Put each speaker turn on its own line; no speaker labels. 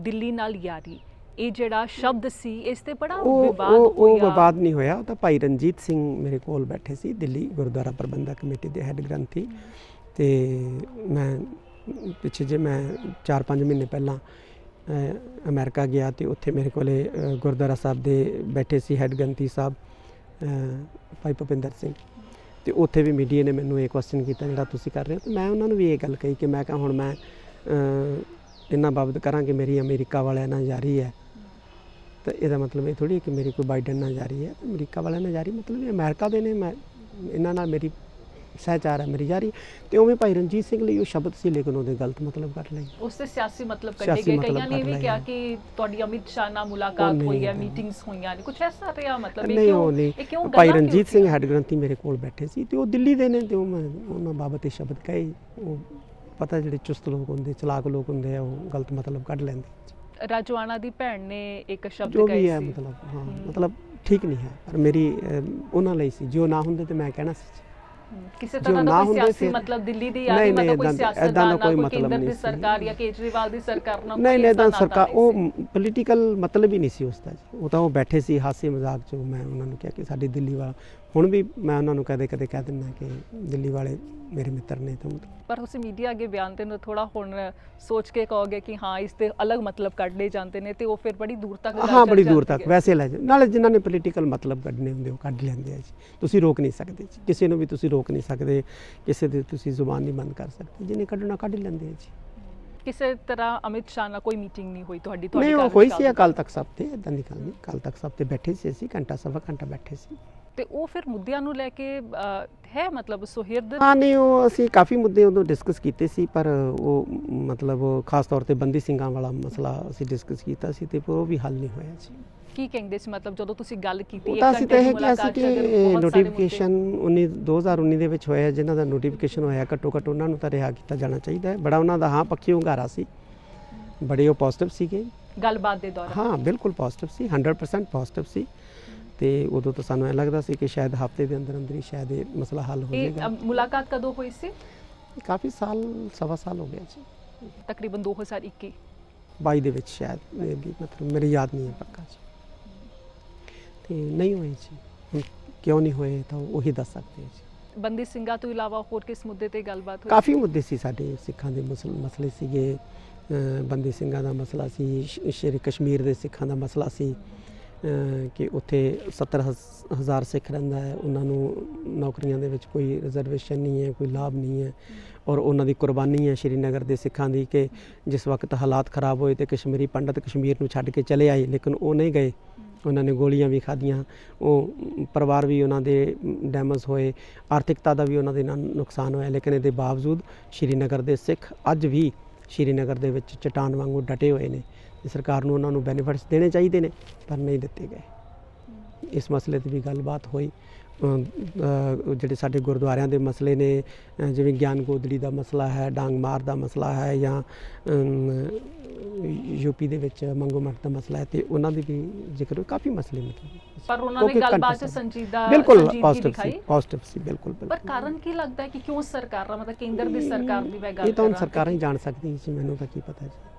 ਦਿੱਲੀ ਨਾਲ ਯਾਰੀ। ਇਹ ਜਿਹੜਾ ਸ਼ਬਦ ਸੀ ਇਸ ਤੇ ਬੜਾ ਵਿਵਾਦ
ਉਹ ਉਹ
ਹੋਇਆ।
ਵਿਵਾਦ ਨਹੀਂ ਹੋਇਆ। ਉਹ ਤਾਂ ਭਾਈ ਰਣਜੀਤ ਸਿੰਘ ਮੇਰੇ ਕੋਲ ਬੈਠੇ ਸੀ ਦਿੱਲੀ ਗੁਰਦੁਆਰਾ ਪ੍ਰਬੰਧਕ ਕਮੇਟੀ ਦੇ ਹੈੱਡ ਗ੍ਰੰਥੀ। ਤੇ ਮੈਂ ਪਿੱਛੇ ਜੇ ਮੈਂ 4-5 ਮਹੀਨੇ ਪਹਿਲਾਂ ਅਮਰੀਕਾ ਗਿਆ ਤੇ ਉੱਥੇ ਮੇਰੇ ਕੋਲੇ ਗੁਰਦੁਆਰਾ ਸਾਹਿਬ ਦੇ ਬੈਠੇ ਸੀ ਹੈੱਡ ਗ੍ਰੰਥੀ ਸਾਹਿਬ ਭਾਈ ਭੁਪਿੰਦਰ ਸਿੰਘ। ਤੇ ਉੱਥੇ ਵੀ ਮੀਡੀਆ ਨੇ ਮੈਨੂੰ ਇਹ ਕੁਐਸਚਨ ਕੀਤਾ ਜਿਹੜਾ ਤੁਸੀਂ ਕਰ ਰਹੇ ਹੋ। ਤੇ ਮੈਂ ਉਹਨਾਂ ਨੂੰ ਵੀ ਇਹ ਗੱਲ ਕਹੀ ਕਿ ਮੈਂ ਕਿਹਾ ਹੁਣ ਮੈਂ ਇਹਨਾਂ ਬਾਬਤ ਕਰਾਂ ਕਿ ਮੇਰੀ ਅਮਰੀਕਾ ਵਾਲਿਆਂ ਨਾਲ ਜਾਰੀ ਹੈ। ਤਾਂ ਇਹਦਾ ਮਤਲਬ ਇਹ ਥੋੜੀ ਕਿ ਮੇਰੀ ਕੋਈ ਬਾਈਡਨ ਨਾਲ ਜਾਰੀ ਹੈ। ਅਮਰੀਕਾ ਵਾਲਿਆਂ ਨਾਲ ਜਾਰੀ ਮਤਲਬ ਇਹ ਅਮਰੀਕਾ ਦੇ ਨੇ ਮੈਂ ਇਹਨਾਂ ਨਾਲ ਮੇਰੀ ਸਹਿਚਾਰ ਹੈ ਮੇਰੀ ਜਾਰੀ ਤੇ ਉਵੇਂ ਭਾਈ ਰਣਜੀਤ ਸਿੰਘ ਲਈ ਉਹ ਸ਼ਬਦ ਸੀ ਲੇਕਿਨ ਉਹਦੇ ਗਲਤ ਮਤਲਬ ਕਰ ਲਈ
ਉਸ ਤੇ ਸਿਆਸੀ ਮਤਲਬ ਕੱਢੇ ਗਏ। ਕਈਆਂ ਨੇ ਵੀ ਕਿਹਾ। ਕਿ ਤੁਹਾਡੀ ਅਮਿਤ ਸ਼ਾਹ ਨਾਲ ਮੁਲਾਕਾਤ ਹੋਈ ਹੈ। ਮੀਟਿੰਗਸ ਹੋਈਆਂ ਨੇ। ਕੁਝ ਐਸਾ ਰਿਹਾ ਮਤਲਬ ਇਹ ਕਿਉਂ ਇਹ ਕਿਉਂ
ਭਾਈ ਰਣਜੀਤ ਸਿੰਘ? ਹੈੱਡ ਗ੍ਰੰਥੀ ਮੇਰੇ ਕੋਲ ਬੈਠੇ ਸੀ ਤੇ ਉਹ ਦਿੱਲੀ ਦੇ ਨੇ ਤੇ ਉਹ ਮੈਂ ਉਹਨਾਂ ਬਾਬਤ ਇਹ ਸ਼ਬਦ ਕਹੇ। ਉਹ ਪਤਾ ਜਿਹੜੇ ਚੁਸਤ ਲੋਕ ਹੁੰਦੇ ਚਲਾਕ ਲੋਕ ਹੁੰਦੇ ਆ ਉਹ ਗਲਤ ਮਤਲਬ ਕੱਢ ਲੈਂਦੇ
ਰਾਜਵਾਨਾ ਦੀ ਭੈਣ ਨੇ ਇੱਕ ਸ਼ਬਦ
ਜੋ
ਕਹੇ
ਵੀ ਹੈ
ਸੀ
ਮਤਲਬ ਹਾਂ। ਮਤਲਬ ਠੀਕ ਨਹੀਂ ਹੈ ਪਰ ਮੇਰੀ ਉਹਨਾਂ ਲਈ ਸੀ ਜੋ ਨਾ ਹੁੰਦੇ ਤੇ ਮੈਂ ਕਹਿਣਾ ਸੀ
ਕਿਸੇ
ਜੋ
ਤਰ੍ਹਾਂ ਦਾ ਕੋਈ ਸਿਆਸੀ ਮਤਲਬ ਦਿੱਲੀ ਦੀ
ਨਹੀਂ,
ਮਤਲਬ ਕੋਈ ਸਿਆਸਤਦਾਨ
ਕੋਈ ਮਤਲਬ ਨਹੀਂ ਸੀ।
ਸਰਕਾਰ ਜਾਂ ਕੇਜਰੀਵਾਲ ਦੀ ਸਰਕਾਰ ਨਾਲ
ਨਹੀਂ ਨਹੀਂ ਤਾਂ ਸਰਕਾਰ ਉਹ
ਸੀ।
ਪੋਲੀਟੀਕਲ ਮਤਲਬ ਹੀ ਨਹੀਂ ਸੀ ਉਸ ਦਾ ਜੀ ਉਹ ਤਾਂ ਉਹ ਬੈਠੇ ਸੀ ਹਾਸੇ ਮਜ਼ਾਕ ਚ ਮੈਂ ਉਹਨਾਂ ਨੂੰ ਕਿਹਾ ਕਿ ਸਾਡੀ ਦਿੱਲੀ ਵਾਲਾ ਹੁਣ ਵੀ ਮੈਂ ਉਹਨਾਂ ਨੂੰ ਕਦੇ ਕਦੇ ਕਹਿ ਦਿੰਦਾ ਕਿ ਦਿੱਲੀ ਵਾਲੇ ਮੇਰੇ ਮਿੱਤਰ ਨੇ ਤਾਂ ਮਤਲਬ।
ਪਰ ਤੁਸੀਂ ਮੀਡੀਆ ਅੱਗੇ ਬਿਆਨ ਤੇ ਨੂੰ ਥੋੜਾ ਹੁਣ ਸੋਚ ਕੇ ਕਹੋਗੇ ਕਿ ਹਾਂ ਇਸ ਤੇ ਅਲੱਗ ਮਤਲਬ ਕੱਢ ਲਏ ਜਾਂਦੇ ਨੇ ਤੇ ਉਹ ਫਿਰ ਬੜੀ ਦੂਰ ਤੱਕ
ਹਾਂ ਬੜੀ ਦੂਰ ਤੱਕ। ਵੈਸੇ ਲੈ ਜਾ ਨਾਲੇ ਜਿਨ੍ਹਾਂ ਨੇ ਪੋਲੀਟੀਕਲ ਮਤਲਬ ਕੱਢਨੇ ਹੁੰਦੇ ਉਹ ਕੱਢ ਲੈਂਦੇ ਆ ਜੀ। ਤੁਸੀਂ ਰੋਕ ਨਹੀਂ ਸਕਦੇ ਜੀ। ਕਿਸੇ ਨੂੰ ਵੀ ਤੁਸੀਂ ਰੋਕ ਨਹੀਂ ਸਕਦੇ। ਕਿਸੇ ਦੀ ਤੁਸੀਂ ਜ਼ੁਬਾਨ ਨਹੀਂ ਬੰਦ ਕਰ ਸਕਦੇ। ਜਿਹਨੇ ਕੱਢਣਾ ਕੱਢ ਲੈਂਦੇ ਆ ਜੀ।
ਕਿਸੇ ਤਰ੍ਹਾਂ ਅਮਿਤ ਸ਼ਾਹ ਨਾਲ ਕੋਈ ਮੀਟਿੰਗ ਨਹੀਂ ਹੋਈ ਤੁਹਾਡੀ
ਨਹੀਂ ਉਹ
ਘਰ
ਹੋਈ ਸੀ ਕੱਲ ਤੱਕ ਸਭ ਤੇ ਇਦਾਂ ਨਹੀਂ। ਕੱਲ ਤੱਕ ਸਭ ਤੇ ਬੈਠੇ ਸੀ ਅਸੀਂ ਘੰਟਾ ਸਵਾ ਘੰਟਾ ਬੈਠੇ ਸੀ।
ਤੇ ਉਹ ਫਿਰ ਮੁੱਦਿਆਂ ਨੂੰ ਲੈ ਕੇ ਹੈ ਮਤਲਬ ਸੁਹਿਰਦ?
ਹਾਂ ਨਹੀਂ ਉਹ ਅਸੀਂ ਕਾਫੀ ਮੁੱਦੇ ਉਦੋਂ ਡਿਸਕਸ ਕੀਤੇ ਸੀ ਪਰ ਉਹ ਮਤਲਬ ਖਾਸ ਤੌਰ ਤੇ ਬੰਦੀ ਸਿੰਘਾਂ ਵਾਲਾ ਮਸਲਾ ਅਸੀਂ ਡਿਸਕਸ ਕੀਤਾ ਸੀ ਤੇ ਉਹ ਵੀ ਹੱਲ ਨਹੀਂ ਹੋਇਆ ਸੀ
ਕੀ ਕਹਿੰਦੇ ਸੀ? ਮਤਲਬ ਜਦੋਂ ਤੁਸੀਂ ਗੱਲ ਕੀਤੀ ਇੱਕ
ਤਾਂ ਅਸੀਂ ਤਾਂ
ਘੰਟੇ
ਇਹ
ਦੀ ਮੁਲਾਕਾਤ
ਕਿ ਨੋਟੀਫਿਕੇਸ਼ਨ 19 2019 ਦੇ ਵਿੱਚ ਹੋਇਆ ਜਿਨ੍ਹਾਂ ਦਾ ਨੋਟੀਫਿਕੇਸ਼ਨ ਹੋਇਆ ਘੱਟੋ ਘੱਟ ਉਹਨਾਂ ਨੂੰ ਤਾਂ ਰਿਹਾ ਕੀਤਾ ਜਾਣਾ ਚਾਹੀਦਾ ਹੈ। ਬੜਾ ਉਹਨਾਂ ਦਾ ਹਾਂ ਪੱਖੀ ਹੁੰਗਾਰਾ ਸੀ। ਬੜੇ ਉਹ ਪੋਜ਼ਿਟਿਵ ਸੀਗੇ।
ਗੱਲਬਾਤ ਦੇ ਦੌਰਾਨ।
ਹਾਂ ਬਿਲਕੁਲ ਪੋਜ਼ਿਟਿਵ ਸੀ 100% ਪੋਜ਼ਿਟਿਵ ਸੀ। ਤੇ ਉਦੋਂ ਤਾਂ ਸਾਨੂੰ ਇਹ ਲੱਗਦਾ ਸੀ ਕਿ ਸ਼ਾਇਦ ਹਫ਼ਤੇ ਦੇ ਅੰਦਰ ਅੰਦਰ ਹੀ ਸ਼ਾਇਦ ਇਹ ਮਸਲਾ ਹੱਲ ਹੋ
ਇਹ
ਜਾਏਗਾ।
ਅ, ਮੁਲਾਕਾਤ ਕਦੋਂ ਹੋਈ ਸੀ?
ਕਾਫੀ ਸਾਲ ਸਵਾ ਸਾਲ ਹੋ ਗਿਆ ਜੀ।
ਤਕਰੀਬਨ 2021
22 ਦੇ ਵਿੱਚ ਸ਼ਾਇਦ ਮੇਬੀ ਮਤਲਬ ਮੇਰੀ ਯਾਦ ਨਹੀਂ ਹੈ ਪੱਕਾ ਜੀ। ਤੇ ਨਹੀਂ ਹੋਏ ਜੀ। ਕਿਉਂ ਨਹੀਂ ਹੋਏ ਤਾਂ ਉਹੀ ਦੱਸ ਸਕਦੇ ਜੀ।
ਬੰਦੀ ਸਿੰਘਾਂ ਤੋਂ ਇਲਾਵਾ ਹੋਰ ਕਿਸ ਮੁੱਦੇ ਤੇ ਗੱਲਬਾਤ ਹੋਈ?
ਕਾਫੀ ਮੁੱਦੇ ਸੀ ਸਾਡੇ ਸਿੱਖਾਂ ਦੇ ਮਸਲ- ਸੀਗੇ। ਬੰਦੀ ਸਿੰਘਾਂ ਦਾ ਮਸਲਾ ਸੀ ਸ਼੍ਰੀ ਕਸ਼ਮੀਰ ਦੇ ਸਿੱਖਾਂ ਦਾ ਮਸਲਾ ਸੀ। ਕਿ ਉੱਥੇ 70 ਹਜ਼- ਹਜ਼ਾਰ ਸਿੱਖ ਰਹਿੰਦਾ ਹੈ, ਉਹਨਾਂ ਨੂੰ ਨੌਕਰੀਆਂ ਦੇ ਵਿੱਚ ਕੋਈ ਰਿਜ਼ਰਵੇਸ਼ਨ ਨਹੀਂ ਹੈ, ਕੋਈ ਲਾਭ ਨਹੀਂ ਹੈ ਔਰ ਉਹਨਾਂ ਦੀ ਕੁਰਬਾਨੀ ਹੈ ਸ਼੍ਰੀਨਗਰ ਦੇ ਸਿੱਖਾਂ ਦੀ ਕਿ ਜਿਸ ਵਕਤ ਹਾਲਾਤ ਖਰਾਬ ਹੋਏ ਤੇ ਕਸ਼ਮੀਰੀ ਪੰਡਤ ਕਸ਼ਮੀਰ ਨੂੰ ਛੱਡ ਕੇ ਚਲੇ ਆਏ, ਲੇਕਿਨ ਉਹ ਨਹੀਂ ਗਏ। ਉਹਨਾਂ ਨੇ ਗੋਲੀਆਂ ਵੀ ਖਾਧੀਆਂ, ਉਹ ਪਰਿਵਾਰ ਵੀ ਉਹਨਾਂ ਦੇ ਡੈਮੇਜ ਹੋਏ, ਆਰਥਿਕਤਾ ਦਾ ਵੀ ਉਹਨਾਂ ਦੇ ਨਾਲ ਨੁਕਸਾਨ ਹੋਇਆ, ਲੇਕਿਨ ਇਹਦੇ ਬਾਵਜੂਦ ਸ਼੍ਰੀਨਗਰ ਦੇ ਸਿੱਖ ਅੱਜ ਵੀ ਸ਼੍ਰੀਨਗਰ ਦੇ ਵਿੱਚ ਚਟਾਨ ਵਾਂਗੂ ਡਟੇ ਹੋਏ ਨੇ ਤੇ ਸਰਕਾਰ ਨੂੰ ਉਹਨਾਂ ਨੂੰ ਬੈਨੀਫਿਟਸ ਦੇਣੇ ਚਾਹੀਦੇ ਨੇ, ਪਰ ਨਹੀਂ ਦਿੱਤੇ ਗਏ। ਇਸ ਮਸਲੇ ਤੇ ਵੀ ਗੱਲਬਾਤ ਹੋਈ। ਜਿਹੜੇ ਸਾਡੇ ਗੁਰਦੁਆਰਿਆਂ ਦੇ ਮਸਲੇ ਨੇ ਜਿਵੇਂ ਗਿਆਨ ਗੋਦੜੀ ਦਾ ਮਸਲਾ ਹੈ ਡਾਂਗ ਮਾਰ ਦਾ ਮਸਲਾ ਹੈ ਜਾਂ ਯੂਪੀ ਦੇ ਵਿੱਚ ਮੰਗੋ ਮੱਠ ਦਾ ਮਸਲਾ ਹੈ ਤੇ ਉਹਨਾਂ ਦੀ ਵੀ ਜ਼ਿਕਰ ਕਾਫੀ ਮਸਲੇ ਮਤਲਬ
ਪਰ ਉਹਨਾਂ ਨੇ ਗੱਲਬਾਤ ਸੰਜੀਦਾ
ਬਿਲਕੁਲ ਪੋਜ਼ਿਟਿਵ ਸੀ ਪੋਜ਼ਿਟਿਵ ਸੀ ਬਿਲਕੁਲ
ਪਰ ਕਾਰਨ ਕੀ ਲੱਗਦਾ ਹੈ ਕਿ ਕਿਉਂ ਸਰਕਾਰਾਂ ਮਤਲਬ ਕੇਂਦਰ ਦੀ ਸਰਕਾਰ ਦੀ ਮੈਂ ਗੱਲ
ਇਹ ਤਾਂ ਸਰਕਾਰਾਂ ਹੀ ਜਾਣ ਸਕਦੀਆਂ ਜੀ ਮੈਨੂੰ ਤਾਂ ਕੀ ਪਤਾ ਜੀ।